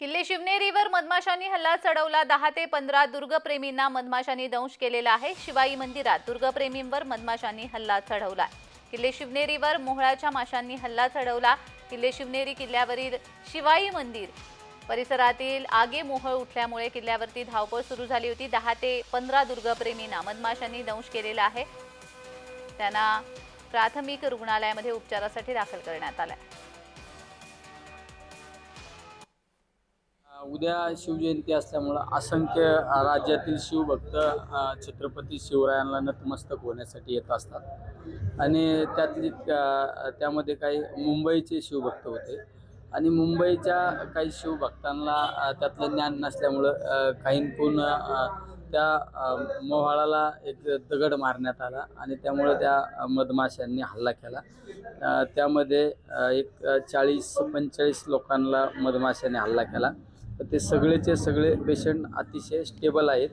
किल्ले शिवनेरीवर मधमाशांनी हल्ला चढवला. दहा ते पंधरा दुर्गप्रेमींना मधमाशांनी दंश केलेला आहे. शिवाई मंदिरात दुर्गप्रेमींवर मधमाशांनी हल्ला चढवला. किल्ले शिवनेरीवर मोहळाच्या माशांनी हल्ला चढवला. किल्ले शिवनेरी किल्ल्यावरील शिवाई मंदिर परिसरातील आगे मोहळ उठल्यामुळे किल्ल्यावरती धावपळ सुरू झाली होती. दहा ते पंधरा दुर्गप्रेमींना मधमाशांनी दंश केलेला आहे. त्यांना प्राथमिक रुग्णालयामध्ये उपचारासाठी दाखल करण्यात आलं उद्या शिवजयंती असल्यामुळं असंख्य राज्यातील शिवभक्त छत्रपती शिवरायांना नतमस्तक होण्यासाठी येत असतात. आणि त्यातली त्यामध्ये काही मुंबईचे शिवभक्त होते. आणि मुंबईच्या काही शिवभक्तांना त्यातलं ज्ञान नसल्यामुळं काहींकून त्या मोहाळाला एक दगड मारण्यात आला आणि त्यामुळं त्या मधमाशांनी हल्ला केला. त्यामध्ये एक चाळीस पंचेचाळीस लोकांना मधमाशांनी हल्ला केला. ते सगळेचे सगळे पेशंट अतिशय स्टेबल आहेत.